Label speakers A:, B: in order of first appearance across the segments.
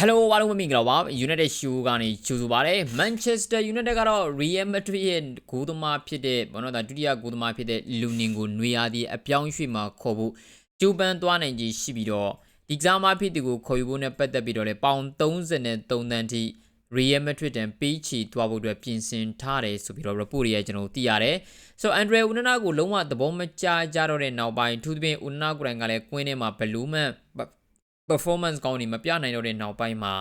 A: Hello အားလုံးပဲမင်္ဂလာပါ United Show ကနေကြိုဆိုပါရစေ Manchester United ကတော့ Real Madrid ရဲ့ဂိုးသမားဖြစ်တဲ့ဘောနော်ဒါဒုတိယဂိုးသမားဖြစ်တဲ့ Lunin ကိုနွေရာသီအပြောင်းရွှေ့မှာခေါ်ဖို့ကြိုးပမ်းသွားနိုင်ခြင်းရှိပြီးတော့ဒီကစားမဖြစ်သူကိုခေါ်ယူဖို့နဲ့ပတ်သက်ပြီးတော့လေပေါင်33တန်းထိ Real Madrid တန်ပေးချီသွားဖို့အတွက်ပြင်ဆင်ထားတယ်ဆိုပြီးတော့ report တွေရကျွန်တော်တို့သိရတယ်။ So Andre Onana ကိုလုံးဝသဘောမကျကြတော့တဲ့နောက်ပိုင်းသူသဖြင့် Onana ကိုယ်တိုင်ကလည်းကွင်းထဲမှာဘလူးမန် performance ကောင်းနေမပြနိုင်တော့တဲ့နောက်ပိုင်းမှာ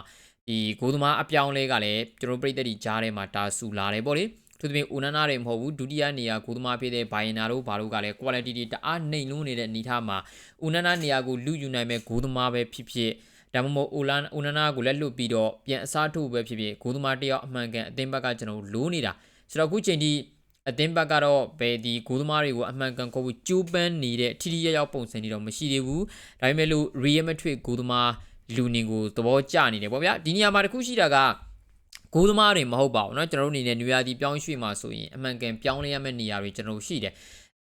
A: ဒီဂိုးသမားအပြောင်းလဲကလည်းကျွန်တော်ပြည်သက်ဒီကြားထဲမှာတာဆူလာတယ်ပေါ့လေသူသဖြင့် Onana တွေမဟုတ်ဘူးဒုတိယနေရာဂိုးသမားဖြစ်တဲ့ Bayern တို့ဘာလို့ကလည်း quality တွေတအားနှိမ်လွန်းနေတဲ့အနေအထားမှာ Onana နေရာကိုလူယူနိုင်မဲ့ဂိုးသမားပဲဖြစ်ဖြစ်ဒါမှမဟုတ် Olan Onana ကိုလက်လွတ်ပြီးတော့ပြန်အစားထိုးပဲဖြစ်ဖြစ်ဂိုးသမားတယောက်အမှန်ကန်အသင်းဘက်ကကျွန်တော်လိုးနေတာဆိုတော့အခုချိန်ထိ အသင်းဘက်ကတော့ဘယ်ဒီဂိုးသမားတွေကိုအမှန်ကန်ခေါ်ဖို့ကြိုးပမ်းနေတဲ့ထိထိရောက်ရောက်ပုံစံတွေတော့မရှိသေးဘူးဒါပေမဲ့လို့ Real Madrid ဂိုးသမားလူနင်ကိုသဘောကျနေတယ်ပေါ့ဗျာဒီနေရာမှာတခုရှိတာကဂိုးသမားတွေမဟုတ်ပါဘူးเนาะကျွန်တော်တို့အနေနဲ့နွေရာသီပြောင်းရွှေ့မှာဆိုရင်အမှန်ကန်ပြောင်းလဲရမယ့်နေရာတွေကျွန်တော်တို့ရှိတယ်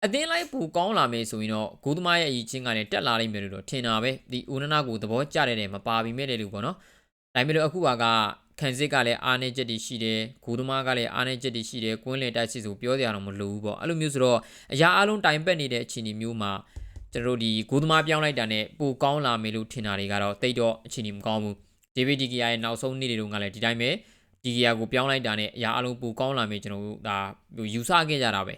A: အသင်းလိုက်ပူကောင်းလာမယ်ဆိုရင်တော့ဂိုးသမားရဲ့အရေးချင်းကလည်းတက်လာလိမ့်မယ်လို့တော့ထင်တာပဲဒီဦးနနာကိုသဘောကျတဲ့တယ်မပါပြီးမဲ့တယ်လို့ပေါ့နော်ဒါပေမဲ့လို့အခုက ခံစစ်ကလည်းအားနေချက်တွေရှိတယ်ဂိုးသမားကလည်းအားနေချက်တွေရှိတယ်ကွင်းလည်တိုက်စစ်ဆိုပြောစရာတော့မလိုဘူးပေါ့အဲ့လိုမျိုးဆိုတော့အရာအလုံးတိုင်ပက်နေတဲ့အခြေအနေမျိုးမှာကျွန်တော်တို့ဒီဂိုးသမားပြောင်းလိုက်တာနဲ့ပိုကောင်းလာမယ်လို့ထင်တာတွေကတော့တိတ်တော့အခြေအနေမကောင်းဘူးဒေးဗစ်ဒီဂီယာရဲ့နောက်ဆုံးနေ့တွေတုန်းကလည်းဒီတိုင်းပဲဒီဂီယာကိုပြောင်းလိုက်တာနဲ့အရာအလုံးပိုကောင်းလာမယ်ကျွန်တော်တို့ဒါယူဆခဲ့ကြတာပဲ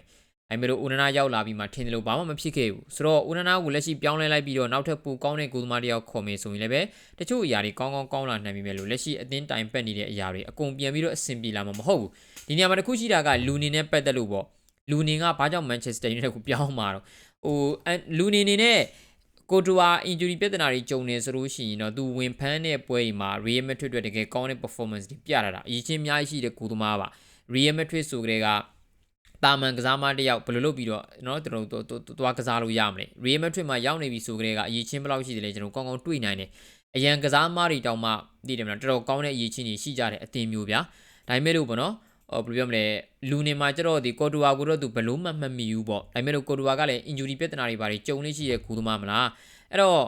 A: အဲ့မဲ့လို့ဦးနနာရောက်လာပြီးမှထင်တယ်လို့ဘာမှမဖြစ်ခဲ့ဘူးဆိုတော့ဦးနနာကိုလက်ရှိပြောင်းလဲလိုက်ပြီးတော့နောက်ထပ်ပိုကောင်းတဲ့ဂိုးသမားတယောက်ခေါ်မယ်ဆိုရင်လည်းပဲတချို့အရာတွေကောင်းကောင်းကောင်းလာနိုင်ပြီမဲ့လို့လက်ရှိအသင်းတိုင်ပက်နေတဲ့အရာတွေအကုန်ပြန်ပြီးတော့အဆင်ပြေလာမှာမဟုတ်ဘူးဒီနေရာမှာတစ်ခုရှိတာကလူနေနဲ့ပတ်သက်လို့ပေါ့လူနေကဘာကြောင့် Manchester United ကိုပြောင်းมาတော့ဟိုလူနေနေနဲ့ကိုတူအာ injury ပြဿနာတွေကြုံနေဆိုလို့ရှိရင်တော့သူဝင်ဖမ်းတဲ့ပွဲတွေမှာ Real Madrid အတွက်တကယ်ကောင်းတဲ့ performance တွေပြတာတာအရေးချင်းအများကြီးရှိတဲ့ကိုသမားပါ Real Madrid ဆိုကြတဲ့က တာမန်ကစားမတယောက်ဘယ်လိုလုပ်ပြီးတော့နော်ကျွန်တော်တို့သွားကစားလို့ရမလဲရီယယ်မက်ဒရစ်မှာရောက်နေပြီဆိုကြတဲ့ကအရေးချင်းဘယ်လောက်ရှိတယ်လဲကျွန်တော်ကောင်းကောင်းတွေးနိုင်တယ်အရန်ကစားမတွေတောင်မှသိတယ်မလားတော်တော်ကောင်းတဲ့အရေးချင်းတွေရှိကြတဲ့အသင်မျိုးဗျာဒါပေမဲ့လို့ပေါ့နော်အော်ဘယ်လိုပြောမလဲလူနေမှာကျတော့ဒီကော်တူဝါကိုတော့သူဘလို့မှမှတ်မိဘူးပေါ့ဒါပေမဲ့လို့ကော်တူဝါကလည်း injury ပြဿနာတွေဘာတွေကြုံနေရှိရဲ့ကူသမားမလားအဲ့တော့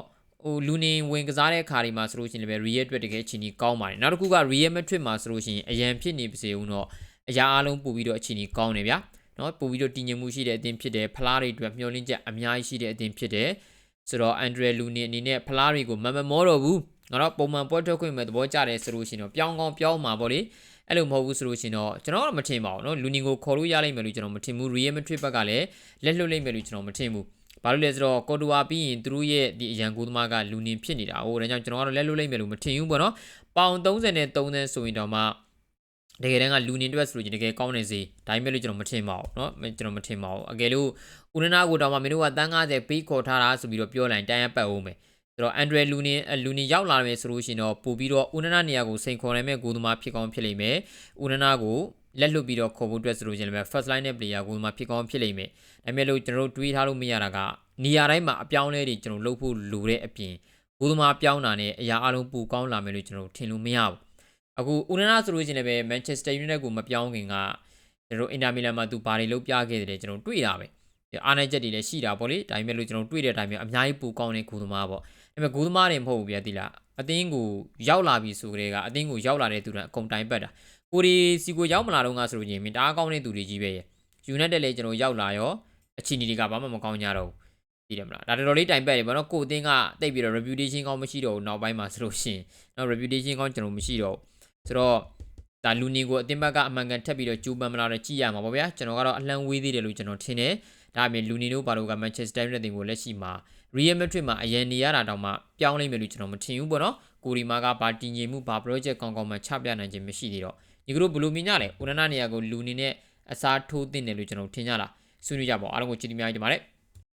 A: ဟိုလူနေဝင်ကစားတဲ့အခါတွေမှာဆိုလို့ရှိရင်လည်း real အတွက်တကယ်အချိန်ကြီးကောင်းပါတယ်နောက်တစ်ခုက real metric မှာဆိုလို့ရှိရင်အရန်ဖြစ်နေပါစေဦးတော့အရာအလုံးပို့ပြီးတော့အချိန်ကြီးကောင်းတယ်ဗျာ နော်ပို့ပြီးတော့တည်ငြိမ်မှုရှိတဲ့အသင်းဖြစ်တယ်ဖလားတွေအတွက်မျှော်လင့်ချက်အများကြီးရှိတဲ့အသင်းဖြစ်တယ်ဆိုတော့အန်ဒရယ်လူနီအနေနဲ့ဖလားတွေကိုမမမောတော့ဘူးငါတော့ပုံမှန်ပွဲထွက်ခွင့်မဲ့သဘောကျတယ်ဆိုလို့ရှိရင်တော့ပြောင်းကောင်းပြောင်းမှာပေါ့လေအဲ့လိုမဟုတ်ဘူးဆိုလို့ရှိရင်တော့ကျွန်တော်ကတော့မထင်ပါဘူးเนาะလူနီကိုခေါ်လို့ရလိမ့်မယ်လို့ကျွန်တော်မထင်ဘူးရီယယ်မက်ဒရစ်ဘက်ကလည်းလက်လွတ်လိမ့်မယ်လို့ကျွန်တော်မထင်ဘူးဘာလို့လဲဆိုတော့ကော်တူဝါပြီးရင်သူတို့ရဲ့ဒီအရန်ကူသမားကလူနင်ဖြစ်နေတာဟိုဒါကြောင့်ကျွန်တော်ကတော့လက်လွတ်လိမ့်မယ်လို့မထင်ဘူးပေါ့နော်ပေါင်30နဲ့3သန်းဆိုရင်တော့မှ တကယ်တမ်းကလူနေအတွက်ဆိုလို့တကယ်ကောင်းနေစေဒါပေမဲ့လို့ကျွန်တော်မထင်ပါဘူးเนาะကျွန်တော်မထင်ပါဘူးအကယ်လို့ဦးနနာကိုတော့မှမင်းတို့ကတန်း90ပေးခေါ်ထားတာဆိုပြီးတော့ပြောလိုက်တန်းရပတ်အောင်မယ်ဆိုတော့အန်ဒရယ်လူနီလူနီရောက်လာမယ်ဆိုလို့ရှိရင်တော့ပို့ပြီးတော့ဦးနနာနေရာကိုစိန်ခေါ်နိုင်မဲ့ဂိုးသမားဖြစ်ကောင်းဖြစ်လိမ့်မယ်ဦးနနာကိုလက်လွတ်ပြီးတော့ခေါ်ဖို့အတွက်ဆိုလို့ရှိရင်လည်း first line နဲ့ player ကိုမှဖြစ်ကောင်းဖြစ်လိမ့်မယ်ဒါပေမဲ့လို့ကျွန်တော်တို့တွေးထားလို့မရတာကနေရာတိုင်းမှာအပြောင်းလဲတွေကျွန်တော်လုပ်ဖို့လိုတဲ့အပြင်ဂိုးသမားပြောင်းတာနဲ့အရာအလုံးပူကောင်းလာမယ်လို့ကျွန်တော်ထင်လို့မရဘူး အခုဦးနနာဆိုလို့ရှိရင်လည်း Manchester United ကိုမပြောင်းခင်ကကျွန်တော်အင်တာမီလန်မှာသူဘာတွေလုပ်ပြခဲ့တယ်ကျွန်တော်တွေ့တာပဲအားနိုင်ချက်တွေလည်းရှိတာပေါ့လေဒါပေမဲ့လို့ကျွန်တော်တွေ့တဲ့အတိုင်းပဲအများကြီးပူကောင်းတဲ့ဂိုးသမားပေါ့ဒါပေမဲ့ဂိုးသမားတွေမဟုတ်ဘူးဗျာတိလားအသင်းကိုရောက်လာပြီဆိုကြတဲ့ကအသင်းကိုရောက်လာတဲ့သူတွေအကုန်တိုင်ပတ်တာကိုဒီစီကိုရောက်မလာတော့ငါဆိုလို့ရင်မင်းတအားကောင်းတဲ့သူတွေကြီးပဲရဲ့ United လည်းကျွန်တော်ရောက်လာရောအခြေအနေတွေကဘာမှမကောင်းကြတော့ဘူးသိတယ်မလားဒါတော်တော်လေးတိုင်ပတ်တယ်ဗောနော်ကိုအသင်းကတိတ်ပြီးတော့ reputation ကောင်းမရှိတော့ဘူးနောက်ပိုင်းမှာဆိုလို့ရှိရင်နော် reputation ကောင်းကျွန်တော်မရှိတော့ဘူး ဆိုတော့ဒါလူနီကိုအတင်းဘက်ကအမှန်ကန်ထက်ပြီးတော့ကျူးပန်မလာတော့ကြည့်ရမှာပေါ့ဗျာကျွန်တော်ကတော့အလံဝေးသေးတယ်လို့ကျွန်တော်ထင်တယ်ဒါအပြင်လူနီတို့ဘာလို့က Manchester United ကိုလက်ရှိမှာ Real Madrid မှာအရန်နေရတာတောင်မှပြောင်းလိမ့်မယ်လို့ကျွန်တော်မထင်ဘူးပေါ့နော်ကိုရီမာကဘာတင်ငြိမ်မှုဘာ project ကောင်းကောင်းမှချပြနိုင်ခြင်းမရှိသေးတော့ဒီကတို့ဘယ်လိုမြင်ကြလဲဦးနနာနေရာကိုလူနေနဲ့အစားထိုးတင်တယ်လို့ကျွန်တော်ထင်ကြလားဆွေးနွေးကြပါဦးအားလုံးကိုချစ်တီများကြပါတယ်